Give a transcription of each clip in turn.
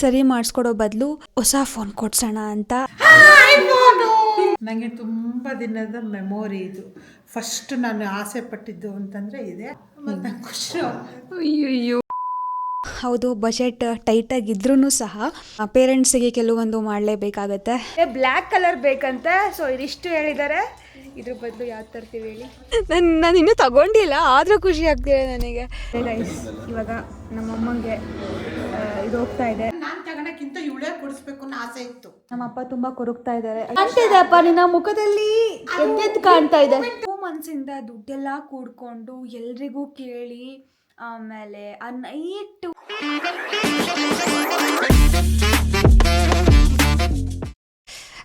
ಸರಿ ಮಾಡಿಸ್ಕೊಡೋ ಬದಲು ಹೊಸ ಫೋನ್ ಕೊಡ್ಸೋಣ ಅಂತ. ನನಗೆ ತುಂಬ ದಿನದ ಮೆಮೊರಿ ಇದು. ಫಸ್ಟ್ ನಾನು ಆಸೆ ಪಟ್ಟಿದ್ದು ಅಂತಂದರೆ ಇದೆ. ಮತ್ತು ಖುಷಿ. ಅಯ್ಯಯ್ಯೋ. ಹೌದು ಬಜೆಟ್ ಟೈಟಾಗಿ ಆಗಿದ್ರು ಸಹ ಪೇರೆಂಟ್ಸಿಗೆ ಕೆಲವೊಂದು ಮಾಡಲೇಬೇಕಾಗತ್ತೆ. ಬ್ಲ್ಯಾಕ್ ಕಲರ್ ಬೇಕಂತೆ. ಸೊ ಇದಿಷ್ಟು ಹೇಳಿದ್ದಾರೆ ಇದ್ರ ಬದಲು ಯಾವ್ದು ತರ್ತೀವಿ ಹೇಳಿ? ನಾನು ನಾನು ಇನ್ನೂ ತಗೊಂಡಿಲ್ಲ ಆದರೂ ಖುಷಿ ಆಗ್ತಿದೆ ನನಗೆ. ಗೈಸ್ ಇವಾಗ ನಮ್ಮಮ್ಮಂಗೆ ಆ, ಇದು ಹೋಗ್ತಾ ಇದೆ. ನಾನು ತಗೊಳಕ್ಕಿಂತ ಇವಳೇ ಕೊಡಿಸ್ಬೇಕು ಅನ್ನೋ ಆಸೆ ಇತ್ತು. ನಮ್ಮ ಅಪ್ಪ ತುಂಬಾ ಕೊರಗ್ತಾ ಇದ್ದಾರೆ. ಕಾಣ್ತಿದೆ ಅಪ್ಪ ನಿನ್ನ ಮುಖದಲ್ಲಿ ಎದ್ದೆದ್ದು ಕಾಣ್ತಾ ಇದೆ. ಟೂ ಮಂತ್ಸಿಂದ ದುಡ್ಡೆಲ್ಲ ಕೂಡ್ಕೊಂಡು ಎಲ್ರಿಗೂ ಕೇಳಿ ಆಮೇಲೆ ಆ night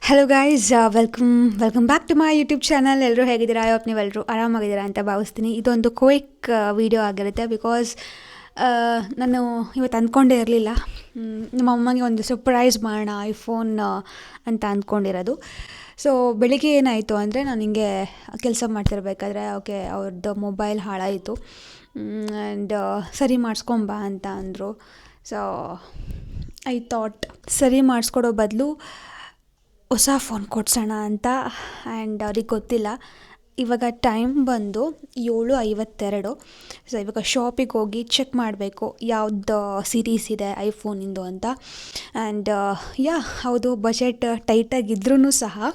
hello guys welcome welcome back to my YouTube channel ಎಲ್ಲರೂ ಹೇಗಿದ್ದೀರಾ? ನೀವು ನೀವೆಲ್ಲರೂ ಆರಾಮಾಗಿದ್ದೀರಾ ಅಂತ ಭಾವಿಸ್ತೀನಿ. ಇದೊಂದು ಕ್ವಿಕ್ ವೀಡಿಯೋ ಆಗಿರುತ್ತೆ ಬಿಕಾಸ್ ನಾನು ಇವತ್ತು ಅಂದ್ಕೊಂಡೇ ಇರಲಿಲ್ಲ. ನಮ್ಮ ಅಮ್ಮಗೆ ಒಂದು ಸರ್ಪ್ರೈಸ್ ಮಾಡೋಣ ಐಫೋನ್ ಅಂತ ಅಂದ್ಕೊಂಡಿರೋದು. ಸೊ ಬೆಳಿಗ್ಗೆ ಏನಾಯಿತು ಅಂದರೆ ನಾನು ಹಿಂಗೆ ಕೆಲಸ ಮಾಡ್ತಿರ್ಬೇಕಾದ್ರೆ ಓಕೆ ಅವ್ರದ್ದು ಮೊಬೈಲ್ ಹಾಳಾಯಿತು. ಆ್ಯಂಡ್ ಸರಿ ಮಾಡಿಸ್ಕೊಂಬಾ ಅಂತ ಅಂದರು. ಸೊ ಐ ಥಾಟ್ ಸರಿ ಮಾಡಿಸ್ಕೊಡೋ ಬದಲು ಹೊಸ ಫೋನ್ ಕೊಡ್ಸೋಣ ಅಂತ ಆ್ಯಂಡ್ ಅವ್ರಿಗೆ ಗೊತ್ತಿಲ್ಲ. ಇವಾಗ ಟೈಮ್ ಬಂದು ಏಳು ಐವತ್ತೆರಡು. ಸೊ ಇವಾಗ ಶಾಪಿಗೆ ಹೋಗಿ ಚೆಕ್ ಮಾಡಬೇಕು ಯಾವ್ದು ಸೀರೀಸ್ ಇದೆ ಐಫೋನಿಂದು ಅಂತ. ಆ್ಯಂಡ್ ಯಾ ಹೌದು ಬಜೆಟ್ ಟೈಟಾಗಿದ್ರೂ ಸಹ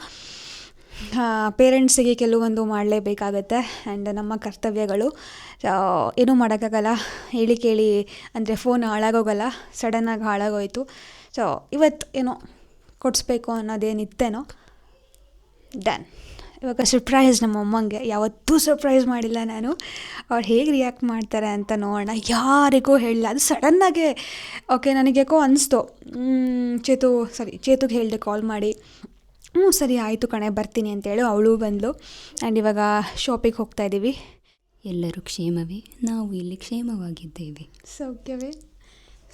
ಪೇರೆಂಟ್ಸಿಗೆ ಕೆಲವೊಂದು ಮಾಡಲೇಬೇಕಾಗತ್ತೆ. ಆ್ಯಂಡ್ ನಮ್ಮ ಕರ್ತವ್ಯಗಳು ಏನೂ ಮಾಡೋಕ್ಕಾಗಲ್ಲ. ಹೇಳಿ ಕೇಳಿ, ಅಂದರೆ ಫೋನ್ ಹಾಳಾಗೋಗಲ್ಲ ಸಡನ್ನಾಗಿ ಹಾಳಾಗೋಯಿತು. ಸೊ ಇವತ್ತು ಏನೋ ಕೊಡಿಸ್ಬೇಕು ಅನ್ನೋದೇನಿತ್ತೇನೋ ಡನ್ ಇವಾಗ ಸರ್ಪ್ರೈಸ್ ನಮ್ಮ ಅಮ್ಮಂಗೆ. ಯಾವತ್ತೂ ಸರ್ಪ್ರೈಸ್ ಮಾಡಿಲ್ಲ ನಾನು. ಅವ್ರು ಹೇಗೆ ರಿಯಾಕ್ಟ್ ಮಾಡ್ತಾರೆ ಅಂತ ನೋಡೋಣ. ಯಾರಿಗೂ ಹೇಳಿಲ್ಲ. ಅದು ಸಡನ್ನಾಗೆ ಓಕೆ ನನಗೆ ಯಾಕೋ ಅನಿಸ್ತು. ಚೇತು ಸರಿ ಚೇತುಗೆ ಹೇಳಿದೆ ಕಾಲ್ ಮಾಡಿ. ಹ್ಞೂ ಸರಿ ಆಯಿತು ಕಣೆ ಬರ್ತೀನಿ ಅಂತೇಳಿ ಅವಳು ಬಂದಳು ಆ್ಯಂಡ್ ಇವಾಗ ಶಾಪಿಗೆ ಹೋಗ್ತಾ ಇದ್ದೀವಿ ಎಲ್ಲರೂ ಕ್ಷೇಮವೇ? ನಾವು ಇಲ್ಲಿ ಕ್ಷೇಮವಾಗಿದ್ದೇವೆ. ಸೌಖ್ಯವೇ?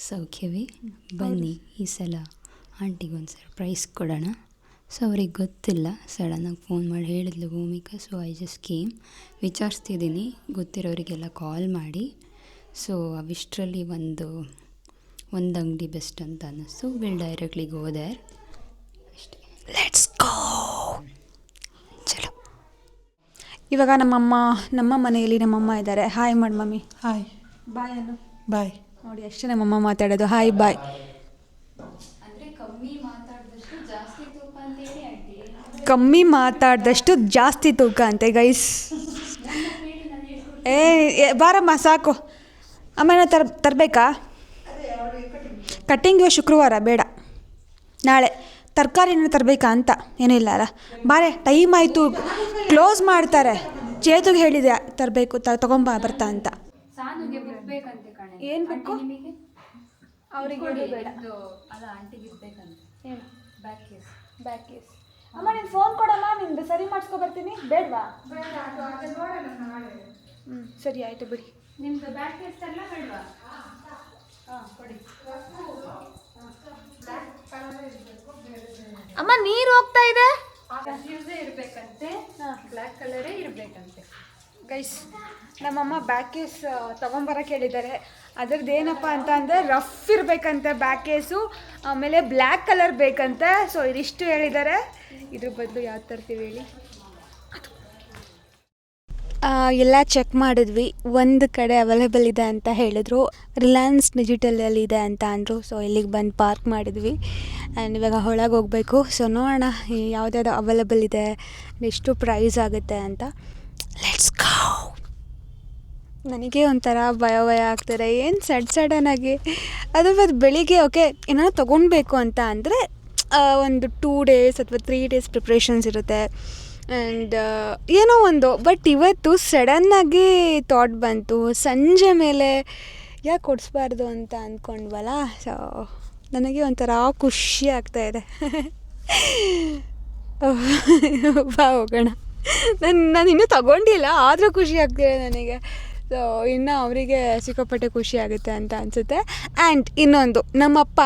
ಸೌಖ್ಯವೇ? ಬನ್ನಿ ಈ ಸಲ ಆಂಟಿಗೆ ಒಂದು ಸರ್ಪ್ರೈಸ್ ಕೊಡೋಣ. ಸೊ ಅವ್ರಿಗೆ ಗೊತ್ತಿಲ್ಲ. ಸಡನ್ನಾಗಿ ಫೋನ್ ಮಾಡಿ ಹೇಳಿದ್ಲು Bhoomika so I just came ವಿಚಾರಿಸ್ತಿದ್ದೀನಿ. ಗೊತ್ತಿರೋರಿಗೆಲ್ಲ ಕಾಲ್ ಮಾಡಿ. ಸೊ ಅವಿಷ್ಟರಲ್ಲಿ ಒಂದು ಒಂದು ಅಂಗಡಿ ಬೆಸ್ಟ್ ಅಂತ ಅನ್ನಿಸ್ತು. ವಿಲ್ ಡೈರೆಕ್ಟ್ಲಿ ಗೋ ದೇರ್ ಅಷ್ಟೇ. ಲೆಟ್ಸ್ ಗೋ ಚಲೋ. ಇವಾಗ ನಮ್ಮಮ್ಮ ನಮ್ಮ ಮನೆಯಲ್ಲಿ ನಮ್ಮಮ್ಮ ಇದ್ದಾರೆ. ಹಾಯ್ ಮಾಡಿ ಮಮ್ಮಿ. ಹಾಯ್ ಬಾಯ್ ಅನ್ನು. ಬಾಯ್ ನೋಡಿ ಅಷ್ಟೇ ನಮ್ಮಮ್ಮ ಮಾತಾಡೋದು. ಹಾಯ್ ಬಾಯ್ ಕಮ್ಮಿ ಮಾತಾಡಿದಷ್ಟು ಜಾಸ್ತಿ ತೂಕ ಅಂತೆ ಗೈಸ್ ಏ ಏ, ಬಾರಮ್ಮ ಸಾಕು. ಅಮ್ಮನ ತರ್ ತರಬೇಕಾ? ಕಟ್ಟಿಂಗ್ ಶುಕ್ರವಾರ ಬೇಡ. ನಾಳೆ. ತರಕಾರಿನ ತರಬೇಕಾ ಅಂತ? ಏನಿಲ್ಲ ಅಲ್ಲ. ಬಾರೆ ಟೈಮ್ ಆಯಿತು. ಕ್ಲೋಸ್ ಮಾಡ್ತಾರೆ. ಚೇತುಗೆ ಹೇಳಿದೆ ತರಬೇಕು ತ ತಗೊಂಬ ಬರ್ತಾ ಅಂತ. ಏನು ಬೇಕು ಅವ್ರಿಗೆ ಬೇಡ. ಅಲ್ಲ ಆಂಟಿಗೆ ಬ್ಯಾಕ್ ಕೇಸ್ ಬ್ಯಾಕ್ ಕೇಸ್ ಅಮ್ಮ ನೀನು ಫೋನ್ ಕೊಡಮ್ಮ ನಿಮ್ದು ಸರಿ ಮಾಡಿಸ್ಕೊ ಬರ್ತೀನಿ. ಬೇಡವಾ? ಹ್ಞೂ ಸರಿ ಆಯಿತು ಬಿಡಿ. ನಿಮ್ದು ಬ್ಯಾಕ್ ಕೇಸ್ ಎಲ್ಲ ಬೇಡವಾ? ಅಮ್ಮ ನೀರು ಹೋಗ್ತಾ ಇದೆ? ಇರಬೇಕಂತೆ. ಬ್ಲ್ಯಾಕ್ ಕಲರೇ ಇರಬೇಕಂತೆ. ಗೈಸ್ ನಮ್ಮಮ್ಮ ಬ್ಯಾಕ್ ಕೇಸ್ ತೊಗೊಂಬರಕ್ಕೆ ಹೇಳಿದ್ದಾರೆ. ಅದ್ರದ್ದು ಏನಪ್ಪ ಅಂತ ಅಂದರೆ ರಫ್ ಇರಬೇಕಂತೆ ಬ್ಯಾಕ್ ಕೇಸು ಆಮೇಲೆ ಬ್ಲ್ಯಾಕ್ ಕಲರ್ ಬೇಕಂತೆ. ಸೊ ಇದಿಷ್ಟು ಹೇಳಿದ್ದಾರೆ. ಇದ್ರ ಬದಲು ಯಾವ ತರ್ತೀವಿ ಹೇಳಿ? ಎಲ್ಲ ಚೆಕ್ ಮಾಡಿದ್ವಿ. ಒಂದು ಕಡೆ ಅವೈಲೇಬಲ್ ಇದೆ ಅಂತ ಹೇಳಿದ್ರು. ರಿಲಯನ್ಸ್ ಡಿಜಿಟಲಲ್ಲಿ ಇದೆ ಅಂತ ಅಂದರು. ಸೊ ಇಲ್ಲಿಗೆ ಬಂದು ಪಾರ್ಕ್ ಮಾಡಿದ್ವಿ. ಆ್ಯಂಡ್ ಇವಾಗ ಒಳಗೆ ಹೋಗಬೇಕು. ಸೊ ನೋಡೋಣ ಯಾವುದ್ಯಾವ್ದು ಅವೈಲೇಬಲ್ ಇದೆ. ಎಷ್ಟು ಪ್ರೈಸ್ ಆಗುತ್ತೆ ಅಂತ. ಲೆಟ್ಸ್ ಗೋ ನನಗೆ ಒಂಥರ ಭಯ ಭಯ ಆಗ್ತಾರೆ. ಏನು ಸಡ್ ಸಡನ್ನಾಗಿ ಅದು ಮತ್ತು ಬೆಳಿಗ್ಗೆ, ಓಕೆ ಏನಾರು ತೊಗೊಳ್ಬೇಕು ಅಂತ ಅಂದರೆ ಒಂದು ಟೂ ಡೇಸ್ ಅಥವಾ ತ್ರೀ ಡೇಸ್ ಪ್ರಿಪ್ರೇಷನ್ಸ್ ಇರುತ್ತೆ. ಆ್ಯಂಡ್ ಏನೋ ಒಂದು ಬಟ್ ಇವತ್ತು ಸಡನ್ನಾಗಿ ಥಾಟ್ ಬಂತು. ಸಂಜೆ ಮೇಲೆ ಯಾಕೆ ಕೊಡಿಸ್ಬಾರ್ದು ಅಂತ ಅಂದ್ಕೊಂಡ್ವಲ್ಲ ಸೊ ನನಗೆ ಒಂಥರ ಖುಷಿ ಆಗ್ತಾ ಇದೆ. ಬಾ ಹೋಗೋಣ. ನಾನು ನಾನು ಇನ್ನೂ ತಗೊಂಡಿಲ್ಲ, ಆದರೂ ಖುಷಿ ಆಗ್ತಿದೆ ನನಗೆ. ಸೊ ಇನ್ನು ಅವರಿಗೆ ಸಿಕ್ಕಾಪಟ್ಟೆ ಖುಷಿ ಆಗುತ್ತೆ ಅಂತ ಅನಿಸುತ್ತೆ. ಆ್ಯಂಡ್ ಇನ್ನೊಂದು, ನಮ್ಮಪ್ಪ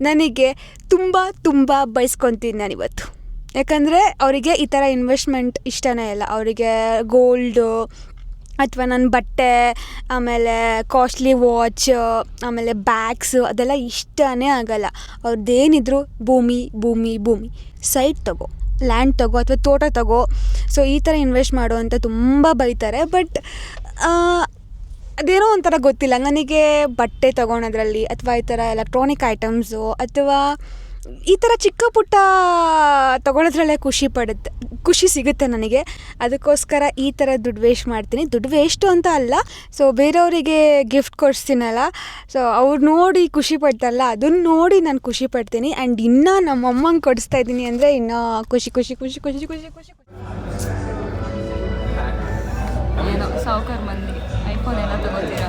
ನನಗೆ ತುಂಬ ತುಂಬ ಬಯಸ್ಕೊತೀನಿ ನಾನಿವತ್ತು. ಯಾಕಂದರೆ ಅವರಿಗೆ ಈ ಥರ ಇನ್ವೆಸ್ಟ್ಮೆಂಟ್ ಇಷ್ಟನೇ ಇಲ್ಲ. ಅವರಿಗೆ ಗೋಲ್ಡು ಅಥವಾ ನನ್ನ ಬಟ್ಟೆ, ಆಮೇಲೆ ಕಾಸ್ಟ್ಲಿ ವಾಚ್ ಆಮೇಲೆ ಬ್ಯಾಗ್ಸು ಅದೆಲ್ಲ ಇಷ್ಟನೇ ಆಗಲ್ಲ. ಅವ್ರದ್ದೇನಿದ್ರು ಭೂಮಿ ಭೂಮಿ ಭೂಮಿ. ಸೈಟ್ ತಗೋ ಲ್ಯಾಂಡ್ ತಗೋ ಅಥವಾ ತೋಟ ತಗೋ. ಸೊ ಈ ಥರ ಇನ್ವೆಸ್ಟ್ ಮಾಡೋ ಅಂತ ತುಂಬ ಬೈತಾರೆ. ಬಟ್ ಅದೇನೋ ಒಂಥರ ಗೊತ್ತಿಲ್ಲ. ನನಗೆ ಬಟ್ಟೆ ತೊಗೊಳೋದ್ರಲ್ಲಿ ಅಥವಾ ಈ ಥರ ಎಲೆಕ್ಟ್ರಾನಿಕ್ ಐಟಮ್ಸು ಅಥವಾ ಈ ಥರ ಚಿಕ್ಕ ಪುಟ್ಟ ತೊಗೊಳೋದ್ರಲ್ಲೇ ಖುಷಿ ಪಡುತ್ತೆ, ಖುಷಿ ಸಿಗುತ್ತೆ ನನಗೆ. ಅದಕ್ಕೋಸ್ಕರ ಈ ಥರ ದುಡ್ಡು ವೇಸ್ಟ್ ಮಾಡ್ತೀನಿ. ದುಡ್ಡು ವೇಸ್ಟು ಅಂತ ಅಲ್ಲ ಸೊ ಬೇರೆಯವರಿಗೆ ಗಿಫ್ಟ್ ಕೊಡಿಸ್ತೀನಲ್ಲ ಸೊ ಅವ್ರು ನೋಡಿ ಖುಷಿ ಪಡ್ತಾರಲ್ಲ, ಅದನ್ನ ನೋಡಿ ನಾನು ಖುಷಿ ಪಡ್ತೀನಿ. ಆ್ಯಂಡ್ ಇನ್ನೂ ನಮ್ಮ ಅಮ್ಮಂಗೆ ಕೊಡಿಸ್ತಾ ಇದ್ದೀನಿ ಅಂದರೆ ಇನ್ನೂ ಖುಷಿ ಖುಷಿ ಖುಷಿ ಖುಷಿ ಖುಷಿ ಖುಷಿ. ಸಾವುಕಾರ ಮಂದಿ ಐಫೋನ್ ಎಲ್ಲ ತಗೋತೀರಾ?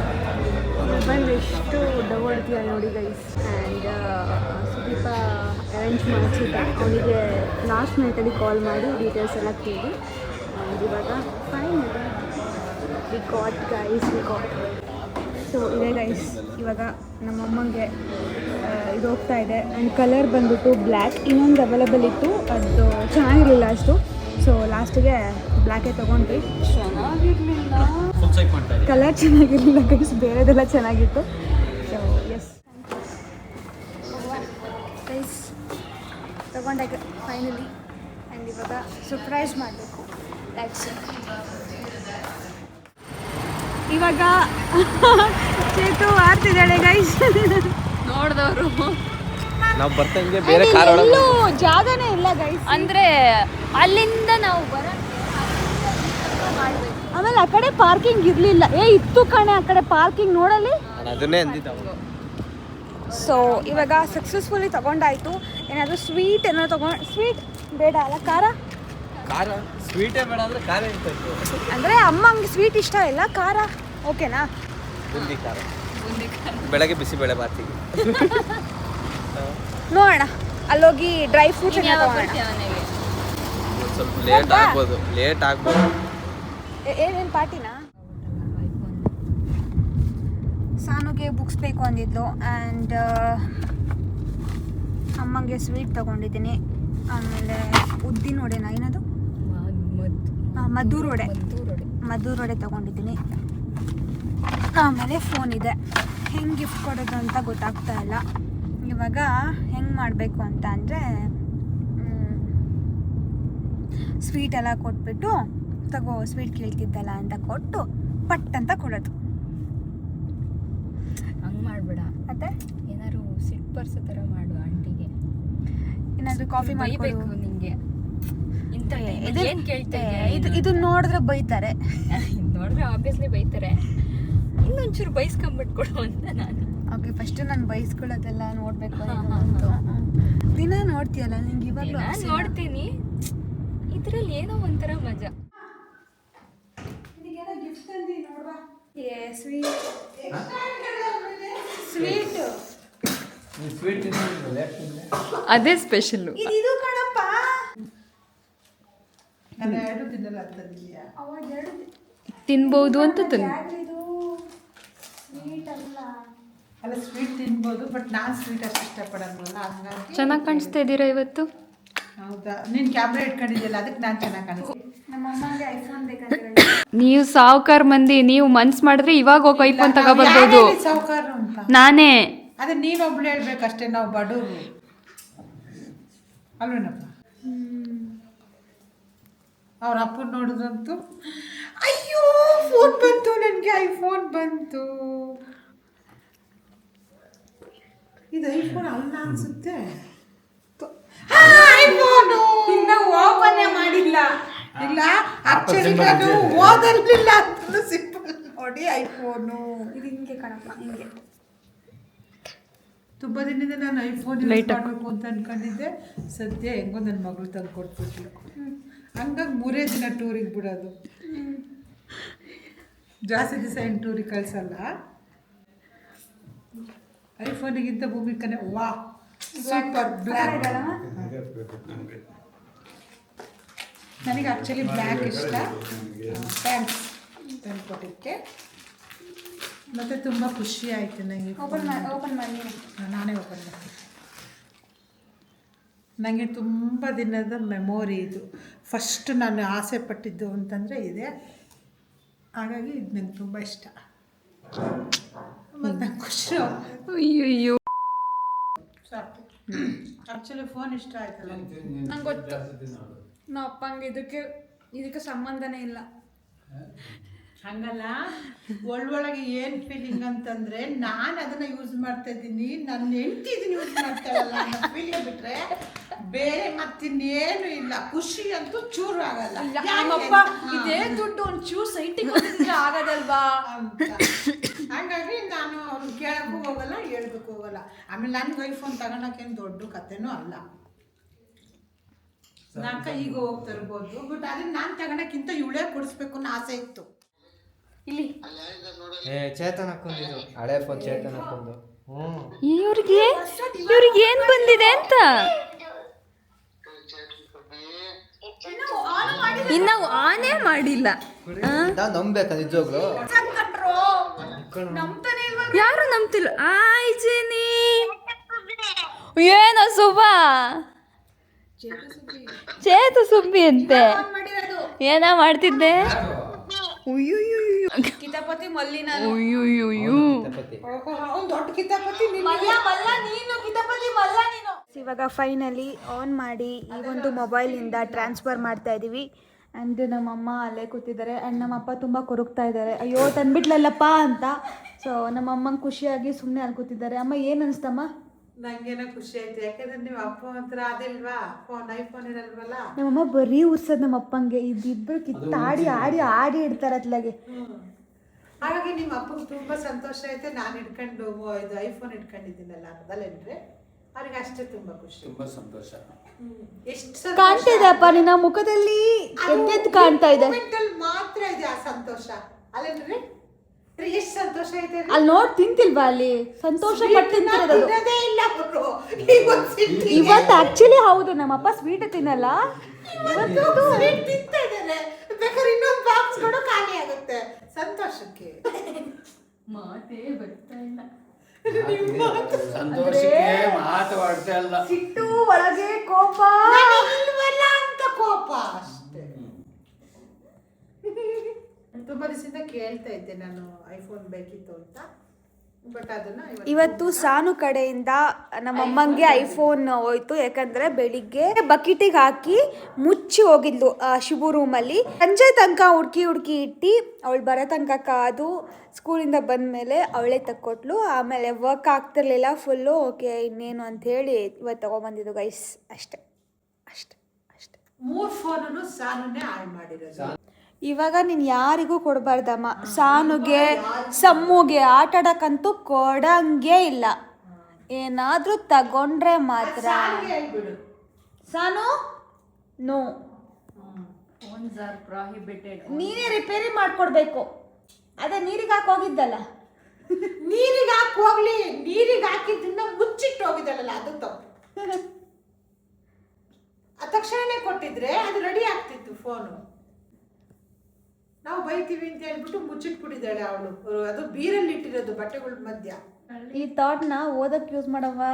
ಮೊಬೈಲ್ ಎಷ್ಟು ಡಗೊಡ್ತೀಯ ನೋಡಿ ಗೈಸ್ ಆ್ಯಂಡ್ ಸುದೀಪ ಅರೇಂಜ್ ಮಾಡಿಸಿದ್ದ. ಅವನಿಗೆ ಲಾಸ್ಟ್ ಮಿನಿಟಲ್ಲಿ ಕಾಲ್ ಮಾಡಿ ಡೀಟೇಲ್ಸ್ ಎಲ್ಲ ಕೇಳಿ. ಇವಾಗ fine we got guys we got so ಇದೆ ಗೈಸ್ ಇವಾಗ ನಮ್ಮಮ್ಮಂಗೆ ಇದು ಹೋಗ್ತಾ ಇದೆ. ಆ್ಯಂಡ್ ಕಲರ್ ಬಂದುಬಿಟ್ಟು ಬ್ಲ್ಯಾಕ್ ಇನ್ನೊಂದು ಅವೈಲಬಲ್ ಇತ್ತು. ಅದು ಚೆನ್ನಾಗಿರಲಿಲ್ಲ ಅಷ್ಟು. ಸೊ ಲಾಸ್ಟಿಗೆ ಬ್ಲ್ಯಾಕೇ ತೊಗೊಂಡ್ವಿ. ಚೆನ್ನಾಗಿರ್ಲಿಲ್ಲ. ಕಲರ್ ಚೆನ್ನಾಗಿರಲಿಲ್ಲ ಗೈಸ್ ಬೇರೆದೆಲ್ಲ ಚೆನ್ನಾಗಿತ್ತು. ಸೊ ಎಸ್ ಗೈಸ್ ತಗೊಂಡಾಗ ಫೈನಲಿ ಆ್ಯಂಡ್ ಇವಾಗ ಸರ್ಪ್ರೈಸ್ ಮಾಡಬೇಕು. ಲೆಟ್ಸ್ ಇವಾಗ ಚೇತು ಆಡ್ತಿದ್ದಾಳೆ ಗೈಸ್ ನೋಡಿದವರು. ನಾವು ಬರ್ದಂಗೆ ಬೇರೆ ಕಾರ್ ಒಳಗೆ ಎಲ್ಲೂ ಜಾಗನೇ ಇಲ್ಲ ಗೈಸ್ ಅಂದ್ರೆ ಅಲ್ಲಿಂದ ನಾವು ಬರೋಕ್ಕೆ ಮಾಡ್ಬೇಕು ಆಮೇಲೆ ಆ ಕಡೆ ಪಾರ್ಕಿಂಗ್ ಇರಲಿಲ್ಲ. ಏ ಇತ್ತು ಕಣೆ ಆ ಕಡೆ ಪಾರ್ಕಿಂಗ್ ನೋಡಲಿ ನಾನು ಅದನ್ನೇ ಅಂದಿದ್ದ ಸೊ ಇವಾಗ ಸಕ್ಸಸ್ಫುಲಿ ತಗೊಂಡಾಯ್ತು. ಏನಾದರೂ ಸ್ವೀಟ್ ಏನೋ ತಗೊಂಡ್ ಸ್ವೀಟ್ ಬೇಡ ಅಲ್ಲ ಖಾರ ಖಾರ ಸ್ವೀಟೇ ಬೇಡ ಅಂದ್ರೆ ಖಾರ ಇರ್ತಾಯಿತ್ತು ಅಂದರೆ ಅಮ್ಮಂಗೆ ಸ್ವೀಟ್ ಇಷ್ಟ ಇಲ್ಲ ಖಾರ ಓಕೆನಾ ಬುಂದಿ ಕಾರ. ಬೆಳಗ್ಗೆ ಬಿಸಿ ಬೇಳೆ ಬಾತಿಗೆ. ನೋಡೋಣ. ಅಲ್ಲೋಗಿ ಡ್ರೈ ಫ್ರೂಟ್ಸ್ ತಗೋಣ ಸ್ವಲ್ಪ ಲೇಟ್ ಆಗ್ಬೋದು ಲೇಟ್ ಆಗ್ಬೋದು. ಏನೇನು ಪಾರ್ಟಿನಾ? ಸಾನುಗೆ ಬುಕ್ಸ್ ಬೇಕು ಅಂದಿದ್ಲು ಆ್ಯಂಡ್ ಅಮ್ಮಂಗೆ ಸ್ವೀಟ್ ತಗೊಂಡಿದ್ದೀನಿ. ಆಮೇಲೆ ಉದ್ದಿನ ವಡೆನಾ ಏನದು? ಆ, ಮದ್ದೂರು ವಡೆ. ಮದ್ದೂರು ವಡೆ ತಗೊಂಡಿದ್ದೀನಿ. ಆಮೇಲೆ ಫೋನ್ ಇದೆ. ಹೆಂಗೆ ಗಿಫ್ಟ್ ಕೊಡೋದು ಅಂತ ಗೊತ್ತಾಗ್ತಾ ಇಲ್ಲ. ಇವಾಗ ಹೆಂಗೆ ಮಾಡಬೇಕು ಅಂತ ಅಂದರೆ ಸ್ವೀಟ್ ಎಲ್ಲ ಕೊಟ್ಬಿಟ್ಟು ತಗೋ ಸ್ವೀಟ್ ಕೇಳ್ತಿದ್ದಲ್ಲ ಅಂತ ಕೊಟ್ಟು ಪಟ್ ಅಂತ ಕೊಡೋದು. ಹಂಗ್ ಮಾಡ್ಬೇಡ. ಮತ್ತೆ? ಏನಾದ್ರು ಸಿಟ್ ಬರ್ಸೋ ಥರ ಮಾಡು ಆಂಟಿಗೆ. ಏನಾದರೂ ಕಾಫಿ ಮಾಡಬೇಕು ನಿಂಗೆ. ಇಂಥ ಇದು ಏನು ಇದು ಇದು ನೋಡಿದ್ರೆ ಬೈತಾರೆ. ನೋಡಿದ್ರೆ ಆಬ್ವಿಯಸ್ಲಿ ಬೈತಾರೆ. ಇನ್ನೊಂಚೂರು ಬೈಸ್ಕೊಂಬಿಟ್ಟು ಕೊಡು ಅಂತ ನಾನು. ಓಕೆ ಫಸ್ಟ್ ನಾನು ಬೈಸ್ಕೊಳ್ಳೋದೆಲ್ಲ ನೋಡಬೇಕು ಅಂತ. ದಿನ ನೋಡ್ತೀಯಲ್ಲ ನಿಂಗೆ ಇವಾಗ ನೋಡ್ತೀನಿ. ಇದ್ರಲ್ಲಿ ಏನೋ ಒಂಥರ ಮಜಾ. ಸ್ವೀಟ್ ಸ್ವೀಟ್ ಅದೇ ಸ್ಪೆಷಲ್ ತಿನ್ಬಹುದು ಅಂತ ಸ್ವೀಟ್ ಅಲ್ಲ ಸ್ವೀಟ್ ತಿನ್ಬೋದು ಬಟ್ ನಾನು ಸ್ವೀಟ್ ಅಷ್ಟು ಇಷ್ಟಪಡಲ್ವಲ್ಲ ಹಂಗಾಗಿ ಚೆನ್ನಾಗಿ ಕಾಣಿಸ್ತಾ ಇದ್ದೀರಾ ಇವತ್ತು? ಹೌದಾ? ನೀನು ಕ್ಯಾಮ್ರಾ ಇಟ್ಕೊಂಡಿದ್ಯಲ್ಲ ಅದಕ್ಕೆ ನಾನು ಚೆನ್ನಾಗಿ ಕಾಣಿಸ್ತೀನಿ. ನಮ್ಮ ಅಮ್ಮಂಗೆ ಐಫೋನ್ ಬೇಕಂತ ನೀವು ಸಾವುಕಾರ ಮಂದಿ ನೀವು ಮನ್ಸ್ ಮಾಡಿದ್ರೆ ಇವಾಗ ಹೋಗಿ ಐಫೋನ್ ತಗೋಬರ್ಬೋದು. ಸಾವುಕಾರ ಅಂತ? ನಾನೇ. ಅದೇ ನೀನೊಬ್ಳು ಹೇಳ್ಬೇಕಷ್ಟೇ ನಾವು ಬಡವರು. ಅಲ್ವೇನಪ್ಪ ಅವ್ರ ಅಪ್ಪನ ನೋಡಿದ್ರಂತೂ ಅಯ್ಯೋ ಫೋನ್ ಬಂತು ನನಗೆ ಐಫೋನ್ ಬಂತು. ಇದು ಐಫೋನ್ ಅಲ್ಲ ಅನ್ಸುತ್ತೆ ಐಫೋನು ಇನ್ನ ಓಪನ್ ಮಾಡಿಲ್ಲ. ಇಲ್ಲ ಆಕ್ಚುಲಿ ಅದು ಓದಲಿಲ್ಲ ಅಂತ ಸಿಂಪಲ್ ನೋಡಿ ಐಫೋನು ಇದು ಹಿಂಗೆ ಕಣಪ್ಪ ಹಿಂಗೆ. ತುಂಬ ದಿನದಿಂದ ನಾನು ಐಫೋನ್ ಯೂಸ್ ಮಾಡಬೇಕು ಅಂತ ಅನ್ಕೊಂಡಿದ್ದೆ. ಸದ್ಯ ಹೆಂಗೋ ನನ್ನ ಮಗಳು ತಂದು ಕೊಟ್ಬಿಟ್ಲು. ಹಂಗಾಗಿ ಮೂರೇ ದಿನ ಟೂರಿಗೆ ಬಿಡೋದು. ಜಾಸ್ತಿ ದಿವಸ ಏನು ಟೂರಿಗೆ ಕಳ್ಸಲ್ಲ. ಐಫೋನಿಗಿಂತ ಭೂಮಿಕನೇ ವಾ ಸೂಪರ್ ಬ್ಲ್ಯಾಕ್. ನನಗೆ ಆ್ಯಕ್ಚುಲಿ ಬ್ಲ್ಯಾಕ್ ಇಷ್ಟ. ಥ್ಯಾಂಕ್ಸ್ ತಂದು ಕೊಟ್ಟಿದ್ದಕ್ಕೆ. ಮತ್ತು ತುಂಬ ಖುಷಿ ಆಯಿತು ನನಗೆ ಓಪನ್ ಮಾಡಿ ಓಪನ್ ಮಾಡಿ ನಾನೇ. ಓಪನ್ ಮಾಡ್ತೀನಿ. ನನಗೆ ತುಂಬ ದಿನದ ಮೆಮೊರಿ ಇದು. ಫಸ್ಟ್ ನಾನು ಆಸೆ ಪಟ್ಟಿದ್ದು ಅಂತಂದರೆ ಇದೆ. ಹಾಗಾಗಿ ಇದು ನನಗೆ ತುಂಬ ಇಷ್ಟ. ಮತ್ತು ಅಯ್ಯೋ ಖುಷಿ ಅಯ್ಯಯ್ಯೋ. ಸಾಕು. ಆ್ಯಕ್ಚುಲಿ ಫೋನ್ ಇಷ್ಟ ಆಯ್ತಲ್ಲ. ನಂಗೆ ಗೊತ್ತು. ನಮ್ಮ ಅಪ್ಪಂಗೆ ಇದಕ್ಕೆ ಇದಕ್ಕೆ ಸಂಬಂಧನೇ ಇಲ್ಲ. ಹಂಗಲ್ಲ ಒಳ್ಳೊಳಗೆ ಏನು ಫೀಲಿಂಗ್ ಅಂತಂದ್ರೆ ನಾನು ಅದನ್ನ ಯೂಸ್ ಮಾಡ್ತಾ ಇದ್ದೀನಿ ನನ್ನ ಹೆಂಡತಿ ಇದನ್ನ ಯೂಸ್ ಮಾಡ್ತಾಳಲ್ಲ ಅನ್ನೋ ಫೀಲಿಂಗ್ ಬಿಟ್ರೆ ಬೇರೆ ಮತ್ತಿನ್ನೇನು ಇಲ್ಲ. ಖುಷಿ ಅಂತೂ ಚೂರು ಆಗಲ್ಲ. ಇದೇ ದುಡ್ಡು ಒಂಚೂರು ಸೈಟಿಗೆ ಬಂದಿದ್ರೆ ಆಗದಲ್ವಾ? ಅಂತ ಹಾಗಾಗಿ ನಾನು ಅವ್ರನ್ನ ಕೇಳಕ್ಕೂ ಹೋಗಲ್ಲ ಹೇಳ್ಬೇಕು ಹೋಗಲ್ಲ. ಆಮೇಲೆ ನನಗೆ ಐಫೋನ್ ತಗೊಳಕ್ಕೇನು ದೊಡ್ಡ ಕಥೆನೂ ಅಲ್ಲ. ನಾಕ ಈಗ ಹೋಗ್ತಿರ್ಬೋದು ಬಟ್ ಅದನ್ನ ನಾನು ತಗೊಳಕ್ಕಿಂತ ಇವಳೇ ಕೊಡಿಸ್ಬೇಕು ಅನ್ನೋ ಆಸೆ ಇತ್ತು. ಇಲ್ಲಿ. ಏ ಚೇತನ್ ಹಾಕೊಂಡಿದ್ದು ಹಳೆ ಫೋನ್ ಚೇತನ್ ಹಾಕೊಂಡು ಹ್ಞೂ ಇವ್ರಿಗೆ ಇವ್ರಿಗೆ ಏನು ಬಂದಿದೆ ಅಂತ? ಇನ್ನ ಆನೆ ಮಾಡಿಲ್ಲ. ನಾವು ನಂಬೇಕಾ ನಿಜವಾಗ್ಲು. ಯಾರು ನಂಬ್ತಿಲ್ಲ? ಆಯ್ ಜೇನಿ. ಏನೋ ಸುಬಾ ಚೇತು ಸುಬ್ಬಿ ಅಂತೆ. ಏನ ಮಾಡ್ತಿದ್ದೆ? ಕಿತಾಪತಿ ಮಲ್ಲಿನ ಅಯ್ಯೋ ಉಯ್ಯುಯ್ಯುಯ್ಯು ಓಹೋ ನೀನು ದೊಡ್ಡ ಕಿತಾಪತಿ. ಇವಾಗ ಫೈನಲಿ ಆನ್ ಮಾಡಿ ಈ ಒಂದು ಮೊಬೈಲಿಂದ ಟ್ರಾನ್ಸ್ಫರ್ ಮಾಡ್ತಾ ಇದ್ದೀವಿ ಆ್ಯಂಡ್ ನಮ್ಮಮ್ಮ ಅಲ್ಲೇ ಕೂತಿದ್ದಾರೆ. ಆ್ಯಂಡ್ ನಮ್ಮಪ್ಪ ತುಂಬ ಕೊರಗ್ತಾ ಇದ್ದಾರೆ. ಅಯ್ಯೋ ತಂದ್ಬಿಟ್ಲಲ್ಲಪ್ಪ ಅಂತ. ಸೊ ನಮ್ಮಮ್ಮಂಗೆ ಖುಷಿಯಾಗಿ ಸುಮ್ಮನೆ ಅಲ್ಲಿ ಕೂತಿದ್ದಾರೆ. ಅಮ್ಮ ಏನು ಅನಿಸ್ತಮ್ಮ? ನಂಗೇನೋ ಖುಷಿ ಆಯ್ತು. ಯಾಕಂದ್ರೆ ನೀವು ಅಪ್ಪ ಹತ್ರ ಅದಿಲ್ವಾ ಫೋನ್ ಐಫೋನ್ ಇರಲ್ವಲ್ಲ? ನಮ್ಮಮ್ಮ ಬರೀ ಉರ್ಸದ್ ನಮ್ಮ ಅಪ್ಪಂಗೆ. ಇದಿಬ್ರು ಕಿತ್ತಾಡಿ ಆಡಿ ಆಡಿ ಇಡ್ತಾರೆ ಅತ್ಲಾಗೆ ಹಾಗಾಗಿ ನಿಮ್ಮ ಅಪ್ಪಗೆ ತುಂಬಾ ಸಂತೋಷ ಐತೆ ನಾನು ಇಟ್ಕೊಂಡು ಇದು ಐಫೋನ್ ಇಟ್ಕೊಂಡಿದ್ದೀನಲ್ಲ ಅದಲ್ಲೇನ್ರಿ ಅವ್ರಿಗೆ ಅಷ್ಟೇ ತುಂಬಾ ಖುಷಿ. ತುಂಬಾ ಸಂತೋಷ. ಎಷ್ಟು ಕಾಣ್ತಿದೆಪ್ಪ ನಿನ್ನ ಮುಖದಲ್ಲಿ ಎದ್ದೆದ್ದು ಕಾಣ್ತಾ ಇದೆ? ಮಾತ್ರ ಇದೆ ಆ ಸಂತೋಷ. ಅಲ್ಲೇನ್ರಿ? ಎಷ್ಟು ಸಂತೋಷ ಐತೆ ರೀ? ಅಲ್ಲಿ ನೋಡಿ ತಿಂತಿಲ್ವಾ ಅಲ್ಲಿ? ಸಂತೋಷ ಪಟ್ಟು ತಿನ್ನೋದೇ ಇಲ್ಲ ಅವ್ರು. ಇವತ್ತು ಆಕ್ಚುಲಿ ಹೌದು ನಮ್ಮಪ್ಪ ಸ್ವೀಟ್ ತಿನ್ನಲ್ಲ. ಇವತ್ತು ಮಾತೇ ತಿಂತಾ ಇದ್ದಾರೆ ಬೇಕಾದ್ರೆ ಇನ್ನೊಂದು ಬಾಕ್ಸ್ ಕೂಡ ಖಾಲಿ ಆಗುತ್ತೆ. ಸಂತೋಷಕ್ಕೆ. ಸಂತೋಷಕ್ಕೆ ಮಾತಾಡ್ತಾ ಇಲ್ಲ. ಸಿಟ್ಟು ಒಳಗೆ ಕೋಪ. ಇಲ್ವಲ್ಲ ಅಂತ ಕೋಪ ಅಷ್ಟೇ. ತುಂಬಾ ದಿವಸದಿಂದ ಕೇಳ್ತಾ ಇದ್ದೆ ನಾನು ಐಫೋನ್ ಬೇಕಿತ್ತು ಅಂತ. ಇವತ್ತು ಸಾನು ಕಡೆಯಿಂದ ನಮ್ಮಮ್ಮಂಗೆ ಐಫೋನ್ ಹೋಯ್ತು ಯಾಕಂದ್ರೆ ಬೆಳಿಗ್ಗೆ ಬಕೆಟಿಗೆ ಹಾಕಿ ಮುಚ್ಚಿ ಹೋಗಿದ್ಲು ಆ, ಶಿವು ರೂಮಲ್ಲಿ ಸಂಜೆ ತನಕ ಹುಡ್ಕಿ ಹುಡ್ಕಿ ಇಟ್ಟು ಅವಳು ಬರೋ ತನಕ ಕಾದು ಸ್ಕೂಲಿಂದ ಬಂದಮೇಲೆ ಅವಳೇ ತಕ್ಕೊಟ್ಲು. ಆಮೇಲೆ ವರ್ಕ್ ಆಗ್ತಿರ್ಲಿಲ್ಲ ಫುಲ್ಲು ಓಕೆ ಇನ್ನೇನು ಅಂತ ಹೇಳಿ ಇವತ್ತು ತಗೊಬಂದಿದ್ದು ಗೈಸ್ ಅಷ್ಟೇ ಅಷ್ಟೇ ಅಷ್ಟೇ. ಮೂರು ಫೋನನ್ನು ಸಾನುನೇ ಹಾಳು ಮಾಡಿರೋದು. ಇವಾಗ ನೀನು ಯಾರಿಗೂ ಕೊಡಬಾರ್ದಮ್ಮ. ಸಾನುಗೆ ಸಮ್ಮುಗೆ ಆಟ ಆಡಕ್ಕಂತೂ ಕೊಡಂಗೆ ಇಲ್ಲ. ಏನಾದರೂ ತಗೊಂಡ್ರೆ ಮಾತ್ರ. ಸಾನು? ನೋ. ನೀನೇ ರಿಪೇರಿ ಮಾಡ್ಕೊಡ್ಬೇಕು. ಅದೇ ನೀರಿಗೆ ಹಾಕಿ ಹೋಗಿದ್ದಲ್ಲ. ನೀರಿಗೆ ಹಾಕಿ ಹೋಗ್ಲಿ. ನೀರಿಗೆ ಹಾಕಿದ್ದನ್ನ ಮುಚ್ಚಿಟ್ಟು ಹೋಗಿದ್ದಲ್ಲ ಅದು ತಪ್ಪು. ತಕ್ಷಣನೇ ಕೊಟ್ಟಿದ್ರೆ ಅದು ರೆಡಿ ಆಗ್ತಿತ್ತು ಫೋನು ನಾವು ಬೈತೀವಿ ಅಂತ ಹೇಳ್ಬಿಟ್ಟು ಮುಚ್ಚಿಟ್ಬಿಟ್ಟಿದ್ದಾಳೆ ಅವಳು. ಅದು ಬೀರಲ್ಲಿ ಇಟ್ಟಿರೋದು ಬಟ್ಟೆಗಳ ಮಧ್ಯ. ಈ ಥಾಟ್ನ ಓದಕ್ಕೆ ಯೂಸ್ ಮಾಡವ್ವ?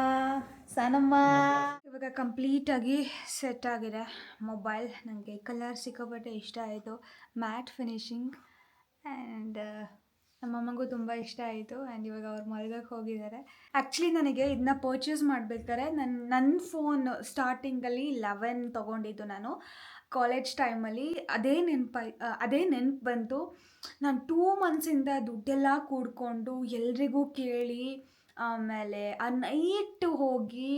ಸನಮ್ಮ. ಇವಾಗ ಕಂಪ್ಲೀಟಾಗಿ ಸೆಟ್ ಆಗಿದೆ ಮೊಬೈಲ್. ನನಗೆ ಕಲರ್ ಸಿಕ್ಕಾಪಟ್ಟೆ ಇಷ್ಟ ಆಯಿತು. ಮ್ಯಾಟ್ ಫಿನಿಶಿಂಗ್ ಆ್ಯಂಡ್ ನಮ್ಮಮ್ಮಗೂ ತುಂಬ ಇಷ್ಟ ಆಯಿತು ಆ್ಯಂಡ್ ಇವಾಗ ಅವ್ರು ಮಲ್ಗಕ್ಕೆ ಹೋಗಿದ್ದಾರೆ. ಆ್ಯಕ್ಚುಲಿ ನನಗೆ ಇದನ್ನ ಪರ್ಚೇಸ್ ಮಾಡಬೇಕಾದ್ರೆ ನನ್ನ ನನ್ನ ಫೋನ್ ಸ್ಟಾರ್ಟಿಂಗಲ್ಲಿ ಲೆವೆನ್ ತೊಗೊಂಡಿದ್ದು ನಾನು. ಕಾಲೇಜ್ ಟೈಮಲ್ಲಿ ಅದೇ ನೆನಪಾಯ್ ಅದೇ ನೆನಪು ಬಂತು. ನಾನು ಟೂ ಮಂತ್ಸಿಂದ ದುಡ್ಡೆಲ್ಲ ಕೂಡ್ಕೊಂಡು ಎಲ್ರಿಗೂ ಕೇಳಿ, ಆಮೇಲೆ ಆ ನೈಟ್ ಹೋಗಿ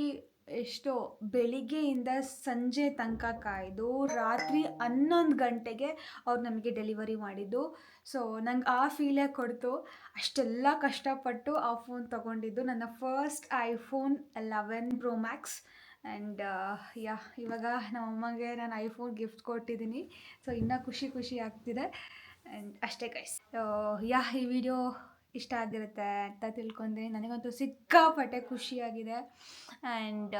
ಎಷ್ಟೋ ಬೆಳಿಗ್ಗೆಯಿಂದ ಸಂಜೆ ತನಕ ಕಾಯ್ದು ರಾತ್ರಿ ಹನ್ನೊಂದು ಗಂಟೆಗೆ ಅವ್ರು ನಮಗೆ ಡೆಲಿವರಿ ಮಾಡಿದ್ದು. ಸೊ ನಂಗೆ ಆ ಫೀಲೇ ಕೊಡ್ತು. ಅಷ್ಟೆಲ್ಲ ಕಷ್ಟಪಟ್ಟು ಆ ಫೋನ್ ತೊಗೊಂಡಿದ್ದು. ನನ್ನ first iPhone eleven pro max and yeah ಇವಾಗ ನಮ್ಮಮ್ಮಗೆ ನಾನು ಐಫೋನ್ ಗಿಫ್ಟ್ ಕೊಟ್ಟಿದ್ದೀನಿ. ಸೊ ಇನ್ನೂ ಖುಷಿ ಖುಷಿ ಆಗ್ತಿದೆ. ಆ್ಯಂಡ್ ಅಷ್ಟೇ ಕೈಸ್ ಯಾ ಈ ವಿಡಿಯೋ ಇಷ್ಟ ಆಗಿರುತ್ತೆ ಅಂತ ತಿಳ್ಕೊಂಡೆ ನನಗಂತೂ ಸಿಕ್ಕಾಪಟ್ಟೆ ಖುಷಿಯಾಗಿದೆ ಆ್ಯಂಡ್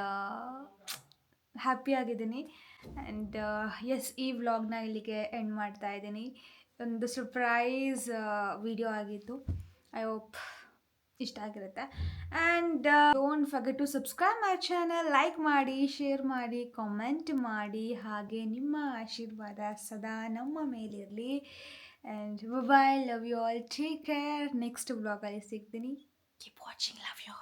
ಹ್ಯಾಪಿಯಾಗಿದ್ದೀನಿ ಆ್ಯಂಡ್ ಎಸ್ ಈ ವ್ಲಾಗ್ನ ಇಲ್ಲಿಗೆ ಎಂಡ್ ಮಾಡ್ತಾ ಇದ್ದೀನಿ. ಒಂದು ಸರ್ಪ್ರೈಸ್ ವಿಡಿಯೋ ಆಗಿತ್ತು. ಐ ಹೋಪ್ ಇಷ್ಟ ಆಗಿರುತ್ತೆ. And don't forget to subscribe my channel like ಮಾಡಿ ಶೇರ್ ಮಾಡಿ ಕಾಮೆಂಟ್ ಮಾಡಿ. ಹಾಗೆ ನಿಮ್ಮ ಆಶೀರ್ವಾದ ಸದಾ ನಮ್ಮ ಮೇಲಿರಲಿ. And bye love you all take care next ಬ್ಲಾಗಲ್ಲಿ ಸಿಗ್ತೀನಿ. Keep watching love you